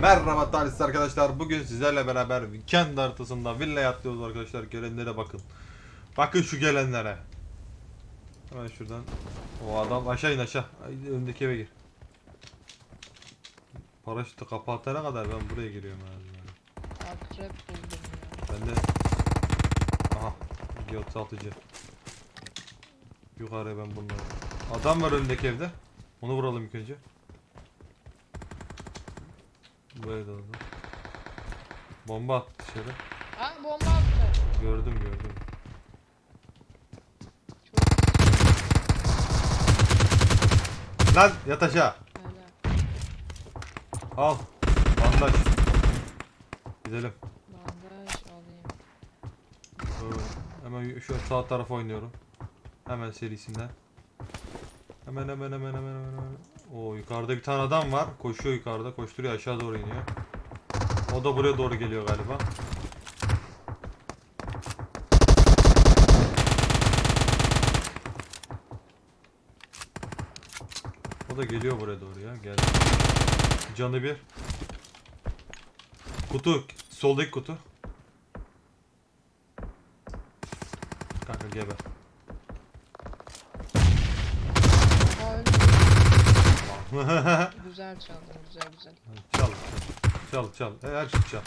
Merhaba talihsiz arkadaşlar. Bugün sizlerle beraber kendi haritasında villaya atlıyoruz arkadaşlar. Gelenlere bakın. Bakın şu gelenlere. Hemen şuradan. O adam aşağı in aşağı. Öndeki eve gir. Paraşütü kapatana kadar ben buraya giriyorum herhalde. Akrep buldum ya. Ben de... Aha. G36'cı. Yukarıya ben bunları. Adam var önündeki evde. Onu vuralım ilk önce. Bu evde adam. Bomba attı dışarı. Aa bomba attı. Gördüm gördüm. Çok Lan yat aşağı. helal. Al. Bandaj. Gidelim. Bandaj alayım. Doğru. Hemen şu sağ tarafa oynuyorum. Hemen serisinden. Hemen hemen hemen hemen hemen. hemen. O yukarıda bir tane adam var. Koşuyor yukarıda. Koşturuyor aşağı doğru iniyor. O da buraya doğru geliyor galiba. O da geliyor buraya doğru ya. Gel. Canı bir. Kutu. Soldaki kutu. Kanka geber. Güzel çaldın güzel güzel. çal, çal, çal, çal. Her şey çal.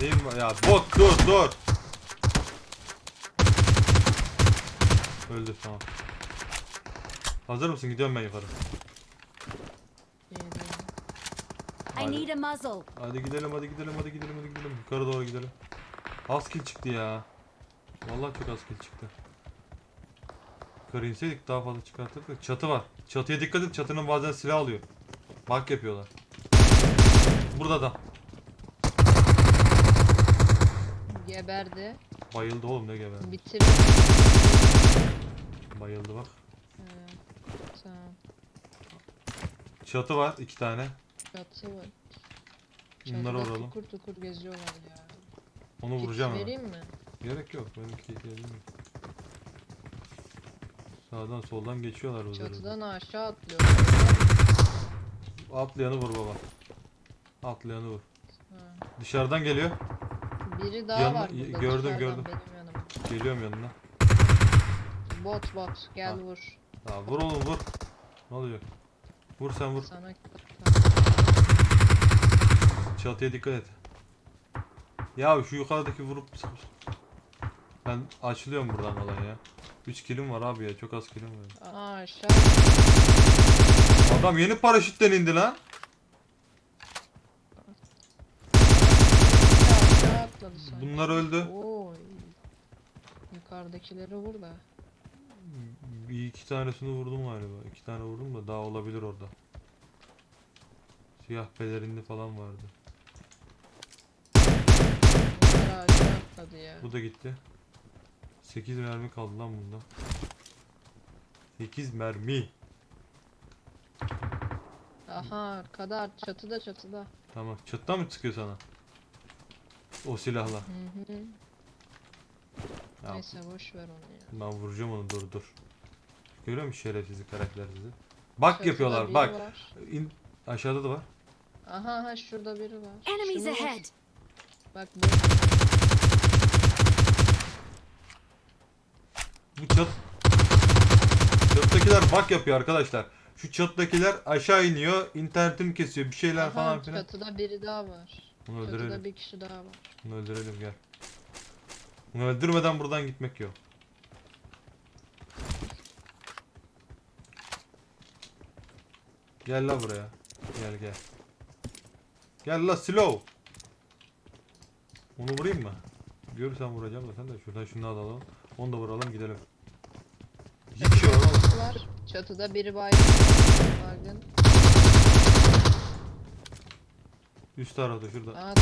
Neyim var ya? Bot dur, dur. Öldü tamam. Hazır mısın? Gidiyorum ben yukarı. I Hadi. need a muzzle. Hadi gidelim, hadi gidelim, hadi gidelim, hadi gidelim. Yukarı doğru gidelim. Az kill çıktı ya. Vallahi çok az kill çıktı. Yukarı inseydik daha fazla çıkartırdık. Çatı var. Çatıya dikkat et. Çatının bazen silah alıyor. Bak yapıyorlar. Burada da. Geberdi. Bayıldı oğlum ne geber. Bitirdi. Bayıldı bak. Ee, tamam. Çatı var iki tane. Çatı var. Bunları Çatıda vuralım. Tukur tukur geziyorlar ya. Onu Kit vuracağım hemen. Vereyim mi? Gerek yok. Benimki yok. Sağdan soldan geçiyorlar üzerinde. Çatıdan aşağı atlıyor. Atlayanı vur baba. Atlayanı vur. Ha. Dışarıdan geliyor. Biri daha Yanına- var burada. gördüm, dışarıdan gördüm. Benim yanıma. Geliyorum yanına. Bot bot gel Ha. vur. Ha, vur oğlum vur. Ne oluyor? Vur sen vur. Sana Çatıya dikkat et. Ya şu yukarıdaki vurup ben açılıyorum buradan olan ya. 3 kilim var abi ya çok az kilim var. Aa aşağı. Adam yeni paraşütten indi lan. Aşağı atladı sanki. Bunlar öldü. Oy. Yukarıdakileri vur da. Bir iki tanesini vurdum galiba. İki tane vurdum da daha olabilir orada. Siyah pelerinli falan vardı. Bunlar aşağı atladı ya. Bu da gitti. 8 mermi kaldı lan bunda. 8 mermi. Aha kadar çatıda çatıda. Tamam. Çatıdan mı çıkıyor sana? O silahla. Hı hı. Ya, Neyse boş ver onu ya. ben vuracağım onu dur dur. Görüyor musun şerefsizi karaktersizi? Bak Çatıda yapıyorlar bak. var. İn, aşağıda da var. Aha aha şurada biri var. Enemies ahead. Bak bu. Bu çat... Çatıdakiler bak yapıyor arkadaşlar. Şu çatıdakiler aşağı iniyor, internetimi kesiyor, bir şeyler Aha, falan filan. çatıda biri daha var. Bunu Çatıda öldürelim. bir kişi daha var. Bunu öldürelim gel. Bunu öldürmeden buradan gitmek yok. Gel la buraya. Gel gel. Gel la slow. Onu vurayım mı? Görürsen vuracağım da sen de şuradan şunu alalım. Onu da vuralım gidelim. İki kişi var oğlum. var. Çatıda biri baygın. Baygın. Üst tarafta şurada. Aa,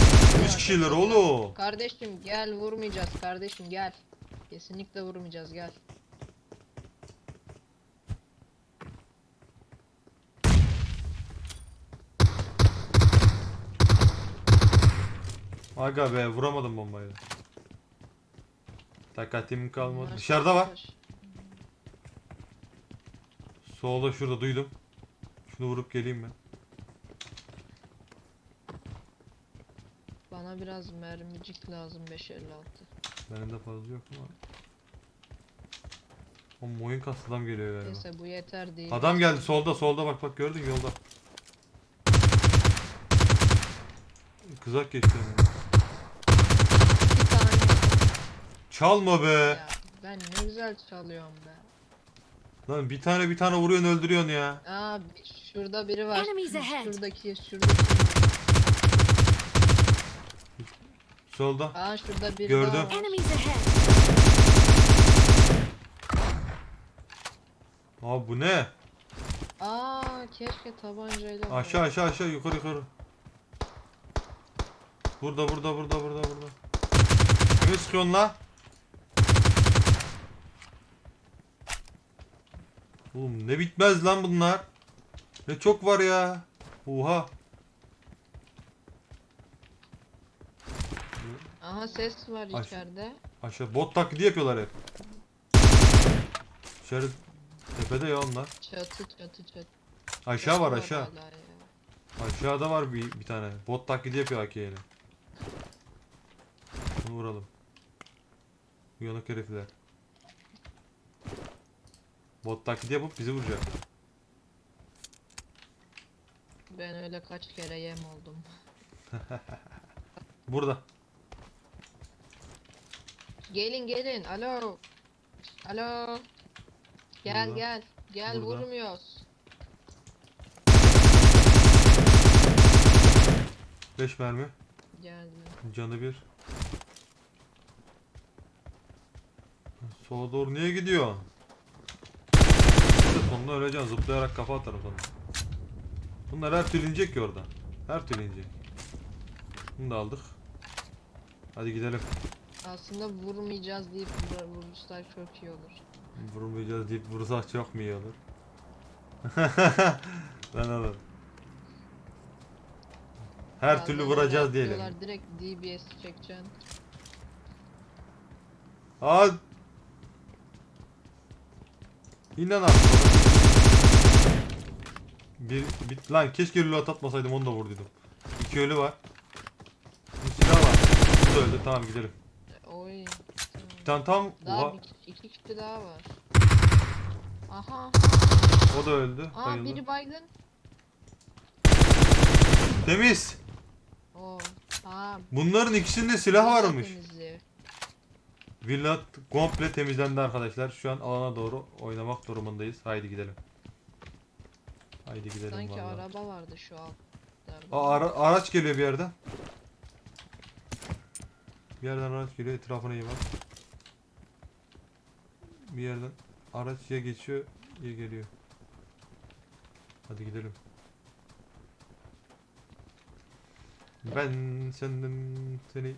Üç kişiler oğlum. Kardeşim gel vurmayacağız kardeşim gel. Kesinlikle vurmayacağız gel. Aga be vuramadım bombayı. Takatim kalmadı. Dışarıda var. Solda şurada duydum. Şunu vurup geleyim ben. Bana biraz mermicik lazım 556. Benim de fazla yok ama. O moyun kastı adam geliyor galiba. Neyse bu yeter değil. Adam geldi solda solda bak bak gördün yolda. Kızak geçti. Bir tane. Çalma be. Ya ben ne güzel çalıyorum be. Lan bir tane bir tane vuruyorsun öldürüyorsun ya. Aa bir- şurada biri var. Enemies ahead. Şuradaki şuradaki. Solda. Aa şurada biri Gördüm. daha var. Enemies ahead! Abi bu ne? Aa keşke tabancayla. Aşağı aşağı aşağı yukarı yukarı. Burada burada burada burada burada. Kimi sıkıyorsun la? Oğlum ne bitmez lan bunlar. Ne çok var ya. Oha. Aha ses var Aş- içeride. Aşağı bot taklidi yapıyorlar hep. İçeri tepede ya onlar. Çatı çatı çatı. Aşağı var aşağı. hala ya. Aşağıda var bir, bir tane. Bot taklidi yapıyor AK'yle. Bunu vuralım. Uyanık herifler. Bot taklidi yapıp bizi vuracak. Ben öyle kaç kere yem oldum. Burada. Gelin gelin. Alo. Alo. Gel Burada. gel. Gel Burada. vurmuyoruz. 5 mermi. Geldi. Canı bir. Sola doğru niye gidiyor? Sonunda öleceksin. Zıplayarak kafa atarım sana. Bunlar her türlü inecek ki orada. Her türlü inecek. Bunu da aldık. Hadi gidelim. Aslında vurmayacağız deyip vur- vurursak çok iyi olur. Vurmayacağız deyip vursak çok mu iyi olur? Lan oğlum. Her türlü Bazen vuracağız diyelim. yapıyorlar, Direkt DBS çekeceksin. Aa! İn lan. Bir, bir lan keşke reload atmasaydım onu da vurduydum. İki ölü var. Bir silah var. Bu da öldü tamam gidelim. Oy. Bir tane tam Daha Oha, bir, iki kişi daha var. Aha. o da öldü. Aa Bayıldı. biri baygın. Temiz. Oo. Tamam. Bunların ikisinde silah varmış. Villa komple temizlendi arkadaşlar. Şu an alana doğru oynamak durumundayız. Haydi gidelim. Haydi gidelim Sanki vallahi. araba vardı şu altlarda. Aa, ara- araç geliyor bir yerden. Bir yerden araç geliyor. Etrafına iyi bak. Bir yerden araç ya geçiyor ya geliyor. Hadi gidelim. Ben senden seni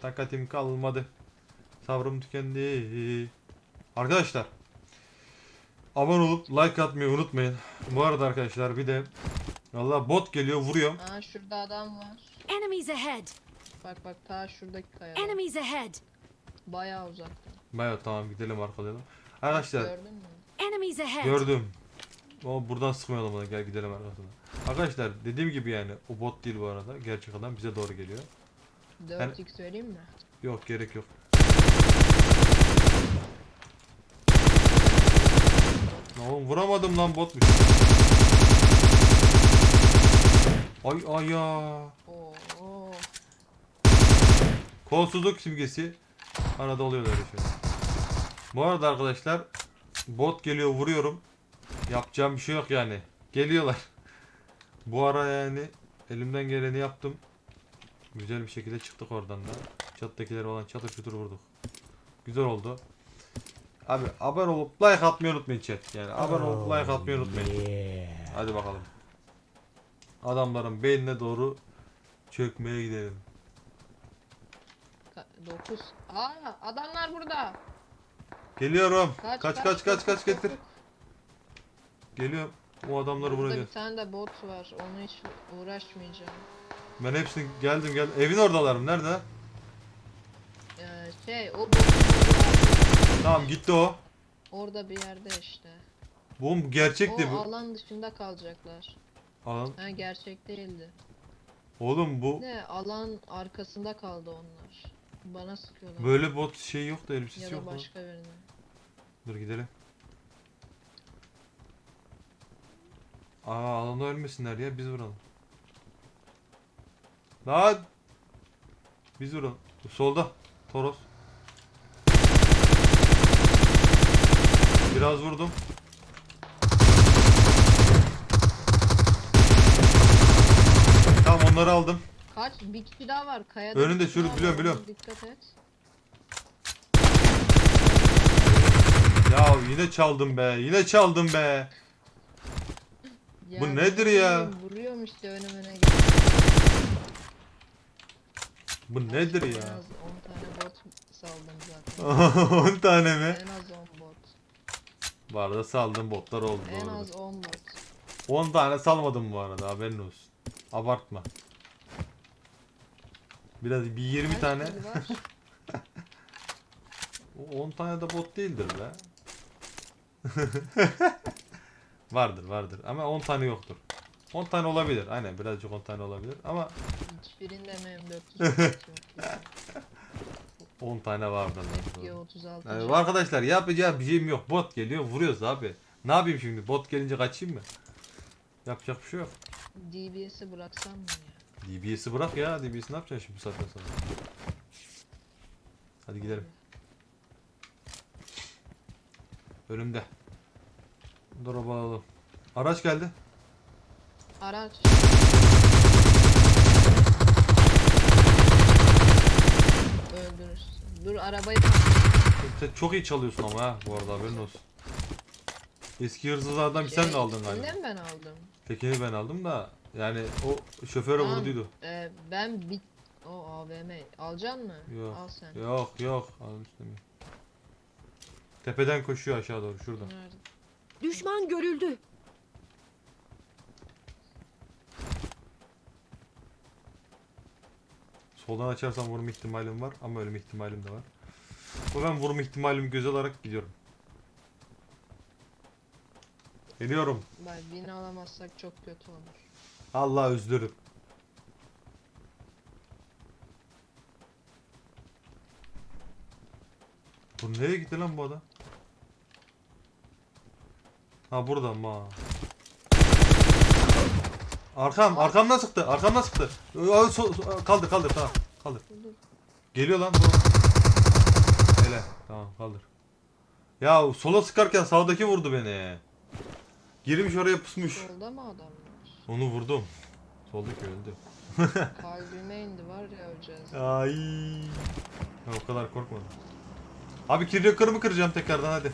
takatim kalmadı. Sabrım tükendi. Arkadaşlar abone olup like atmayı unutmayın. Bu arada arkadaşlar bir de Valla bot geliyor vuruyor. Aa şurada adam var. Enemies ahead! Bak bak ta şuradaki kayada. Enemies ahead! Bayağı uzakta. Baya tamam gidelim arkalayalım. Arkadaşlar Gördün mü? Enemies ahead! gördüm. Ama buradan sıkmayalım ona gel gidelim arkasına. Arkadaşlar dediğim gibi yani o bot değil bu arada. Gerçek adam bize doğru geliyor. 4x vereyim mi? Yok gerek yok. Oğlum vuramadım lan botmuş. Ay ay ya. Oo. oo. Kolsuzluk simgesi. Arada oluyor öyle şey. Bu arada arkadaşlar bot geliyor vuruyorum. Yapacağım bir şey yok yani. Geliyorlar. Bu ara yani elimden geleni yaptım. Güzel bir şekilde çıktık oradan da. Çattakileri olan çatır çutur vurduk. Güzel oldu. Abi abone olup like atmayı unutmayın chat. Yani abone olup like atmayı unutmayın. Hadi bakalım. Adamların beynine doğru çökmeye gidelim. 9. Aa adamlar burada. Geliyorum. Kaç Kaç kaç kaç kaç getir. Geliyorum. O adamları Burada vuracağız. bir tane de bot var. Onu hiç uğraşmayacağım. Ben hepsini geldim geldim. Evin oradalarım. Nerede? Ee, şey o bot Tamam gitti o. orada bir yerde işte. Bu gerçekti o bu. alan dışında kalacaklar. Alan. Ha gerçek değildi. Oğlum bu Ne alan arkasında kaldı onlar. Bana sıkıyorlar. böyle bot şey yok da elbisesi ya da yok başka birine. Dur gidelim. Aa alanda ölmesinler ya biz vuralım. Lan! Biz vuralım. Solda. Toros. Biraz vurdum. Tamam onları aldım. Kaç? Bir kişi daha var. Kayada Önünde, bir kişi şurada, daha biliyorum, var, biliyorum. Dikkat et. Ya yine çaldım be. Yine çaldım be. Bu nedir ne ya? Vuruyorum işte önüme ne Bu nedir En ya? az 10 tane bot saldım zaten. 10 tane mi? en az 10 bot. Bu arada saldım botlar oldu. En doğrudur. az 10 bot. 10 tane salmadım bu arada haberin olsun. Abartma. Biraz bir 20 Kaç tane. O 10 tane de bot değildir be. vardır vardır ama 10 tane yoktur. 10 tane olabilir. Aynen birazcık 10 tane olabilir ama Hiçbirinde M400 yok. ya. 10 tane vardır. lan, doğru. 36. Yani arkadaşlar yapacağım bir şeyim yok. Bot geliyor vuruyoruz abi. Ne yapayım şimdi? Bot gelince kaçayım mı? Yapacak bir şey yok. DBS'i bıraksam mı ya? DBS'i bırak ya. DBS'i ne yapacaksın şimdi bu saatten sonra? Hadi gidelim. Önümde. Drop alalım. Araç geldi. Araç. Dur arabayı Sen çok iyi çalıyorsun ama ha bu arada haberin olsun. Eski hırsızlardan bir sen de aldın galiba. Kimden ben aldım? Tekini ben aldım da yani o şoföre Tamam. vurduydu. Ee, ben bir... O AVM. Alacaksın mı? Yok. Al sen. Yok yok aldım istemiyorum. Tepeden koşuyor aşağı doğru şuradan. Nerede? Düşman görüldü. Soldan açarsam vurma ihtimalim var ama ölüm ihtimalim de var. Bu ben vurma ihtimalimi göz alarak gidiyorum. Geliyorum. Bak bin alamazsak çok kötü olur. Allah özlerim. Bu nereye gitti lan bu adam? Ha burada mı? Arkam, arkamdan sıktı, arkamdan sıktı. Aa, so- so- kaldır, kaldır, tamam, kaldır. Geliyor lan bu. Hele, tamam, kaldır. Ya sola sıkarken sağdaki vurdu beni. Girmiş oraya pusmuş. Solda mı adam? Onu vurdum. Soldaki öldü. Kalbime indi var ya öleceğiz. Ay. Ben o kadar korkmadım. Abi kirli kıracağım tekrardan hadi.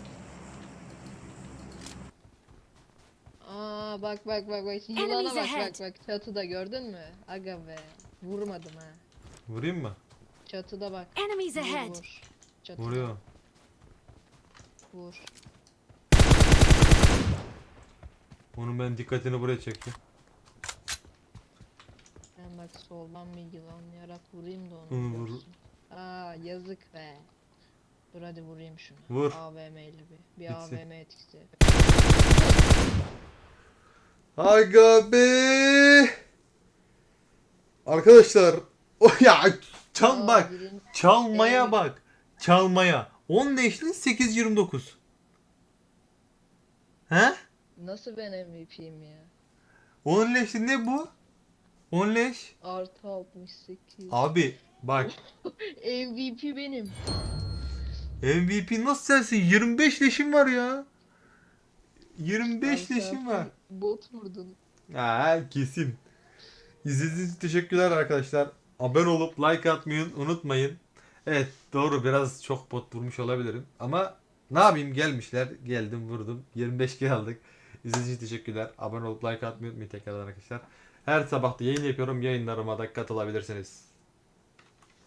Aa bak bak bak bak. Yılana Enemies bak ahead. bak bak. Çatıda gördün mü? Aga be. Vurmadım ha. Vurayım mı? Çatıda bak. Enemies Vur, ahead. vur. Çatıda. Vuruyor. Vur. Onun ben dikkatini buraya çektim. Ben bak soldan bir yılanlayarak vurayım da onu Hı, vur. görsün. Aa yazık be. Dur hadi vurayım şunu. Vur. AVM ile bir. Bir Gitsin. AVM etkisi. Aga be. Arkadaşlar. O ya çal bak. Çalmaya bak. Çalmaya. 10 leşli 829. He? Nasıl ben MVP'yim ya? 10 leşli ne bu? 10 leş. Artı 68. Abi bak MVP benim. MVP nasıl sensin? 25 leşim var ya. 25 Sen leşim var. Bot vurdun. Ha kesin. İzlediğiniz için teşekkürler arkadaşlar. Abone olup like atmayı unutmayın. Evet doğru biraz çok bot vurmuş olabilirim. Ama ne yapayım gelmişler. Geldim vurdum. 25 kere aldık. İzlediğiniz için teşekkürler. Abone olup like atmayı unutmayın tekrardan arkadaşlar. Her sabah da yayın yapıyorum. Yayınlarıma da katılabilirsiniz.